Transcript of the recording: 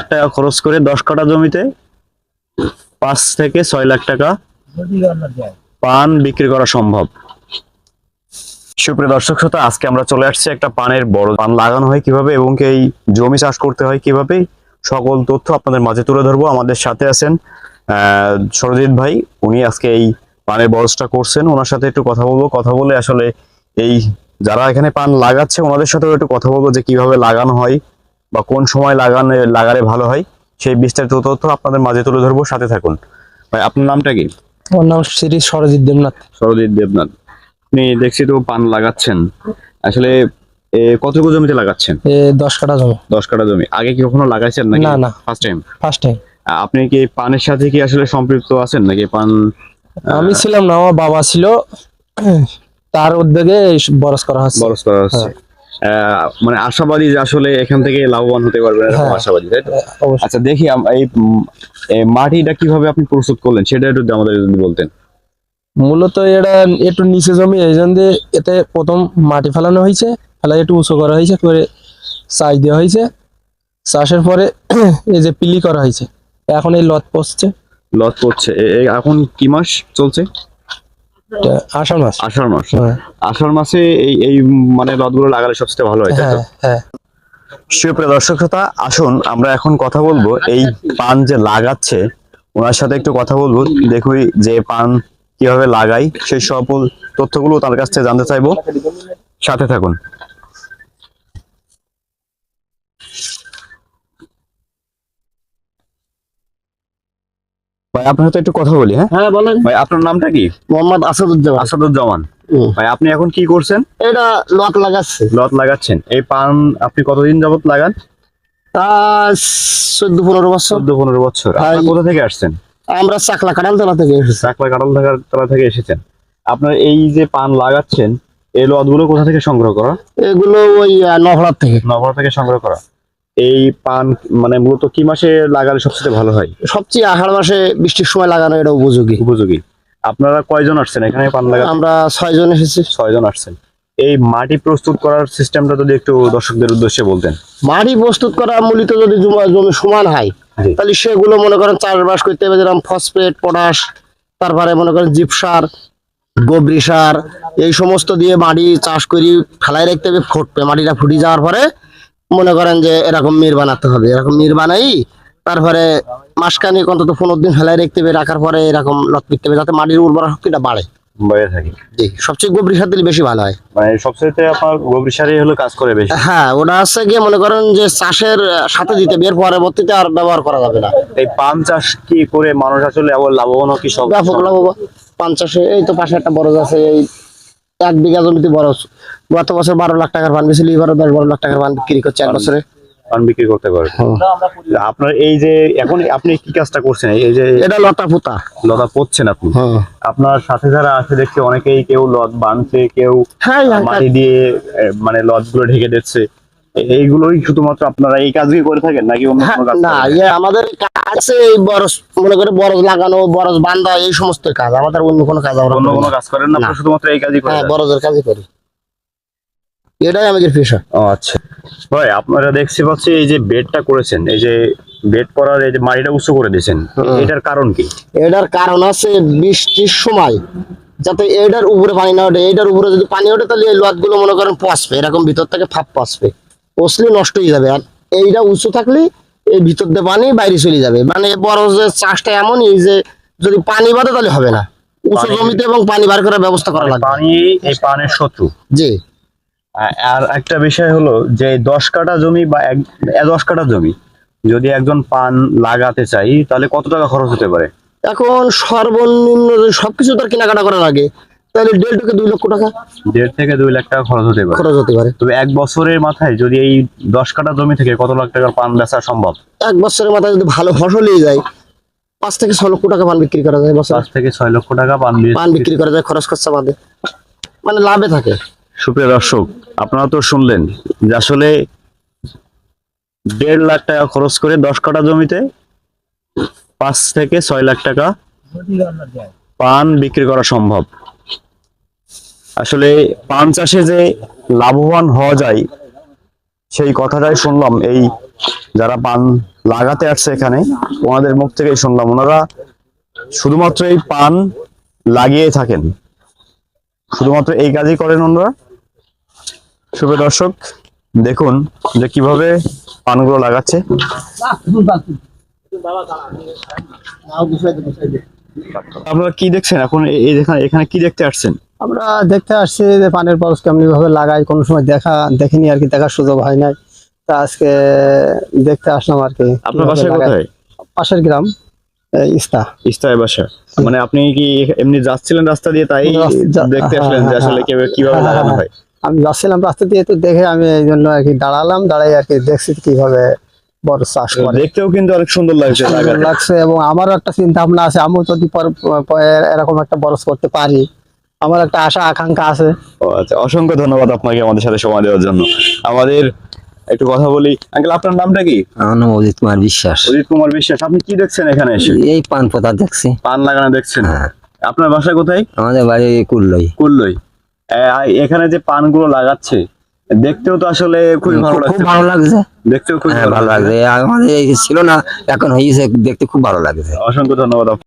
লাখ টাকা খরচ করে দশ কাঠা জমিতে পাঁচ থেকে ছয় লাখ টাকা পান বিক্রি করা সম্ভব। সুপ্রিয় দর্শক শ্রোতা, আজকে আমরা চলে আসছি একটা পানের বড় পান লাগানো হয় কীভাবে এবং এই জমি চাষ করতে হয় কীভাবে, সকল তথ্য আপনাদের মাঝে তুলে ধরবো। আমাদের সাথে আছেন সরজিৎ ভাই। উনি আজকে এই পানের বরজটা করছেন। ওনার সাথে একটু কথা বলব। কথা বলে আসলে এই যারা এখানে পান লাগাচ্ছে, ওনাদের সাথেও একটু কথা বলব যে কীভাবে লাগানো হয়। বা কোন সময় লাগানো লাগালে ভালো হয় সেই বিস্তারিত তথ্য আপনাদের মাঝে তুলে ধরবো সাথে থাকুন। ভাই আপনার নামটা কি? আমার নাম শ্রী সরজিৎ দেবনাথ। সরজিৎ দেবনাথ। আপনি দেখছি তো পান লাগাচ্ছেন। আসলে কতটুকু জমিতে লাগাচ্ছেন? দশ কাঠা জমি। দশ কাঠা জমি। আগে কি কখনো লাগাইছেন নাকি? না, না। ফার্স্ট টাইম ফার্স্ট টাইম আপনি কি পানের সাথে কি আসলে সম্পৃক্ত আছেন নাকি? পান আমি ছিলাম না আমার বাবা ছিল। তার উদ্যোগে বরস করা হচ্ছে। বরস করা হচ্ছে। আহ, মানে আশাবাদী যে আসলে এখান থেকে লাভবান হতে পারবেন এরকম হ্যাঁ। আশাবাদী তাই তো? আচ্ছা দেখি এই মাটিটা কীভাবে আপনি প্রস্তুত করলেন সেটা একটু আমাদের যদি বলতেন মূলত এটা একটু নিচে জমি এই জন্য এতে প্রথম মাটি ফেলানো হয়েছে ফেলা একটু উঁচু করা হয়েছে করে চাষ দেওয়া হয়েছে চাষের পরে এই যে পিলি করা হয়েছে এখন এই লত পচছে লত এ- এখন কি মাস চলছে আষাঢ় মাস। আষাঢ় মাস। হ্যাঁ। আষাঢ় মাসে এই এই মানে লতগুলো লাগালে সবচেয়ে ভালো হয় হ্যাঁ হ্যাঁ। সুপ্রিয় দর্শক শ্রোতা আসুন আমরা এখন কথা বলব এই পান যে লাগাচ্ছে ওনার সাথে একটু কথা বলব দেখুই যে পান কীভাবে লাগাই সেই সকল তথ্যগুলো তার কাছ থেকে জানতে চাইব। সাথে থাকুন। ভাই আপনার সাথে একটু কথা বলি হ্যাঁ? হ্যাঁ বলেন। ভাই আপনার নামটা কি? মোহাম্মদ আসাদুজ্জামান। আসাদুজ্জামান। ভাই আপনি এখন কি করছেন? এটা লট লাগাচ্ছে। লট লাগাচ্ছেন। এই পান আপনি কতদিন যাবত লাগান? তা চোদ্দ পনেরো বছর। চোদ্দ পনেরো বছর আপনার কোথা থেকে আসছেন? আমরা চাকলা কাটালতলা থেকে এসেছি। চাকলা কাটাল থাকার তলা থেকে এসেছেন। আপনার এই যে পান লাগাচ্ছেন এই লতগুলো কোথা থেকে সংগ্রহ করা? এগুলো ওই নহলার থেকে। নগর থেকে সংগ্রহ করা। এই পান মানে মূলত কি মাসে লাগালে সবচেয়ে ভালো হয়? সবচেয়ে আষাঢ় মাসে বৃষ্টির সময় লাগানো এটা উপযোগী। উপযোগী। আপনারা কয়জন আসছেন এখানে পান লাগা আমরা ছয়জন এসেছি। ছয়জন আসছেন। এই মাটি প্রস্তুত করার সিস্টেমটা যদি একটু দর্শকদের উদ্দেশ্যে বলতেন। মাটি প্রস্তুত করা মূলত যদি জমি সমান হয় তাহলে সেগুলো মনে করেন চাষবাস করতে হবে যেরকম ফসফেট পটাশ তারপরে মনে করেন জিপসার গোবরি সার এই সমস্ত দিয়ে মাটি চাষ করি ফেলাই রাখতে হবে ফুটবে। মাটিটা ফুটি যাওয়ার পরে মনে করেন যে এরকম মির বানাতে হবে এরকম মির বানাই তারপরে মাসখানিক অন্তত পনেরো দিন ফেলাই রাখতে হবে রাখার পরে এরকম লত করতে হবে যাতে মাটির উর্বর শক্তিটা বাড়ে। থাকি। জি সবচেয়ে গোবরি সার দিলে বেশি ভালো হয়। মানে সবচেয়ে আপনার গোবর সারই হলো কাজ করে বেশি। হ্যাঁ ওটা হচ্ছে গিয়ে মনে করেন যে চাষের সাথে দিতে এর পরবর্তীতে আর ব্যবহার করা যাবে না। এই পান চাষ কি করে মানুষ আসলে আবার লাভবান কি সব ব্যাপক লাভবান পঞ্চাশে এই তো পাশে একটা বরজ আছে এই এক বিঘা জমিতে বড় গত বছর বারো লাখ টাকার পান বেশি এবারও দশ বারো লাখ টাকার পান বিক্রি করছে এক বছরে। পান বিক্রি করতে পারে আপনার এই যে এখন আপনি কি কাজটা করছেন? এই যে এটা লতা পোতা। লতা পড়ছেন আপনি? হ্যাঁ। আপনার সাথে যারা আছে দেখছি অনেকেই কেউ কেউ হ্যাঁ মাটি দিয়ে মানে ঢেকে দিচ্ছে। এইগুলোই শুধুমাত্র আপনারা এই কাজই করে থাকেন নাকি অন্য কোনো কাজ না? ইয়ে আমাদের কাজ এই বরজ মনে করে বরজ লাগানো বরজ বান্ধা এই সমস্ত কাজ। আমাদের অন্য কোনো কাজ আমরা অন্য কোনো কাজ করেন না আপনারা শুধুমাত্র এই কাজই করেন হ্যাঁ বরজের কাজই করি। এটাই আমাদের পেশা। ও আচ্ছা। ভাই আপনারা দেখছি পাচ্ছি এই যে বেডটা করেছেন এই যে বেড করার এই যে মাটিটা উঁচু করে দিয়েছেন এটার কারণ কি? এটার কারণ আছে বৃষ্টির সময় যাতে এটার উপরে পানি না ওঠে। এটার উপরে যদি পানি ওঠে তাহলে এই গুলো মনে করেন পচবে এরকম ভিতর থেকে ফাপ পচবে। পচলে নষ্ট হয়ে যাবে। আর এইটা উঁচু থাকলে এই ভিতর দিয়ে পানি বাইরে চলে যাবে। মানে বড় যে চাষটা এমনই যে যদি পানি বাঁধে তাহলে হবে না। উঁচু জমিতে এবং পানি বার করার ব্যবস্থা করা লাগবে। পানি এই পানের শত্রু। জি। আর একটা বিষয় হলো যে দশ কাঠা জমি বা এক দশ কাঠা জমি যদি একজন পান লাগাতে চাই তাহলে কত টাকা খরচ হতে পারে? এখন সর্বনিম্ন সবকিছু তার কেনাকাটা করার আগে তাহলে দেড় থেকে দুই লক্ষ টাকা দেড় থেকে দুই লাখ টাকা খরচ হতে পারে। খরচ হতে পারে। তবে এক বছরের মাথায় যদি এই দশ কাঠা জমি থেকে কত লাখ টাকার পান বেচা সম্ভব? এক বছরের মাথায় যদি ভালো ফসল হয়ে যায় পাঁচ থেকে ছ লক্ষ টাকা পান বিক্রি করা যায় বছরে। পাঁচ থেকে ছয় লক্ষ টাকা পান পান বিক্রি করা যায় খরচ খরচা বাদে। মানে লাভে থাকে। সুপ্রিয় দর্শক আপনারা তো শুনলেন যে আসলে দেড় লাখ টাকা খরচ করে দশ কাঠা জমিতে পাঁচ থেকে ছয় লাখ টাকা পান বিক্রি করা সম্ভব। আসলে পান চাষে যে লাভবান হওয়া যায়, সেই কথাটাই শুনলাম। এই যারা পান লাগাতে আসছে এখানে, ওনাদের মুখ থেকেই শুনলাম। ওনারা শুধুমাত্র এই পান লাগিয়ে থাকেন। শুধুমাত্র এই কাজই করেন ওনারা। শুভ দর্শক, দেখুন যে কীভাবে পানগুলো লাগাচ্ছে। আপনারা কি দেখছেন? এখন এখানে কি দেখতে আসছেন? আমরা দেখতে আসছি যে পানের পরশ কেমনি ভাবে লাগাই কোনো সময় দেখা দেখিনি আর কি দেখার সুযোগ হয় নাই। তা আজকে দেখতে আসলাম আর কি আপনার কীভাবে বাসা কোথায়? পাশের গ্রাম ইস্তা। ইস্তায় বাসা? মানে আপনি কি এমনি যাচ্ছিলেন রাস্তা দিয়ে তাই দেখতে হ্যাঁ, আসলেন যে হ্যাঁ, আসলে কিভাবে- হ্যাঁ, লাগানো হ্যাঁ, আমি যাচ্ছিলাম রাস্তা দিয়ে তো দেখে আমি এই জন্য আর কি দাঁড়ালাম দাঁড়াই আর কি দেখছি কীভাবে বড় চাষ করে। দেখতেও কিন্তু অনেক সুন্দর লাগছে লাগছে এবং আমারও একটা চিন্তা ভাবনা আছে আমিও যদি এরকম একটা বরস করতে পারি। আমার একটা আশা আকাঙ্ক্ষা আছে। ও আচ্ছা অসংখ্য ধন্যবাদ আপনাকে আমাদের সাথে সময় দেওয়ার জন্য। আমাদের একটু কথা বলি। আঙ্কেল আপনার নামটা কি? আমার নাম অজিত কুমার বিশ্বাস। অজিত কুমার বিশ্বাস আপনি কি দেখছেন এখানে এসে? এই পান পাতা দেখছি। পান লাগানো দেখছেন? হ্যাঁ। আপনার বাসা কোথায়? আমাদের বাড়ি কুল্লই। কুল্লই। এখানে যে পানগুলো লাগাচ্ছে দেখতেও তো আসলে খুবই ভালো খুব লাগছে। ভালো লাগছে। দেখতেও খুব হ্যাঁ ভালো লাগছে। আমাদের ছিল না এখন হয়েছে দেখতে খুব ভালো লাগছে। অসংখ্য ধন্যবাদ